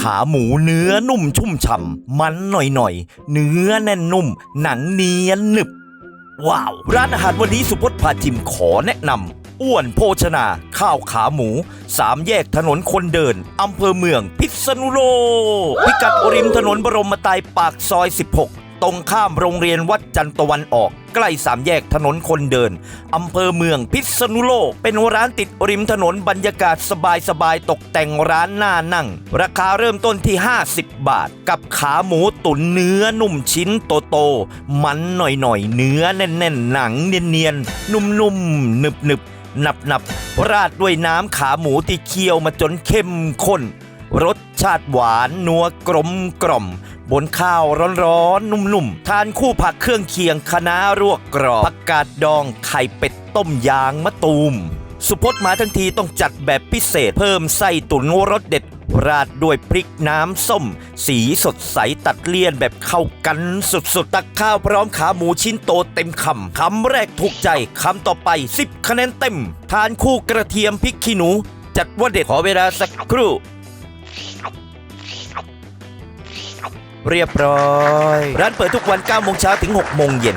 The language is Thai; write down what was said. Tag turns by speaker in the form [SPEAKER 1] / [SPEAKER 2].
[SPEAKER 1] ขาหมูเนื้อนุ่มชุ่มฉ่ำมันหน่อยๆ เนื้อแน่นนุ่ม หนังเนียนหนึบ ว้าว ร้านอาหารวันนี้สุพจน์พาจิมขอแนะนำอ้วนโภชนา ข้าวขาหมู สามแยกถนนคนเดิน อำเภอเมืองพิษณุโลกพิกัดริมถนนบรมไตายปากซอย 16 ตรงข้ามโรงเรียนวัดจันตะวันออก ใกล้สามแยกถนนคนเดิน อำเภอเมืองพิษณุโลก เป็นร้านติดริมถนนบรรยากาศสบายๆตกแต่งร้านหน้านั่ง ราคาเริ่มต้นที่ 50 บาท กับขาหมูตุ๋นเนื้อนุ่มชิ้นโตๆมันหน่อยๆ เนื้อแน่นๆ หนังเนียนๆ นุ่มๆหนึบๆหนับๆราดด้วยน้ำขาหมูที่เคี่ยวมาจนเข้มข้นรส ชาติหวานนัวกลมกล่อม บนข้าวร้อนๆ นุ่มๆ ทานคู่ผักเครื่องเคียงคะน้ารวกกรอบผักกาดดองไข่เป็ดต้มยางมะตูม สุพจน์มาทั้งทีต้องจัดแบบพิเศษเพิ่มไส้ตุ๋นรสเด็ด ราดด้วยพริกน้ำส้ม สีสดใสตัดเลี่ยนแบบเข้ากันสุดๆ ตักข้าวพร้อมขาหมูชิ้นโตเต็มคำคำแรกถูกใจคำต่อไป 10 คะแนนเต็ม ทานคู่กระเทียมพริกขี้หนู จัดว่าเด็ดขอเวลาสักครู่ เรียบร้อย ร้านเปิดทุกวัน9โมงเช้าถึง6โมงเย็น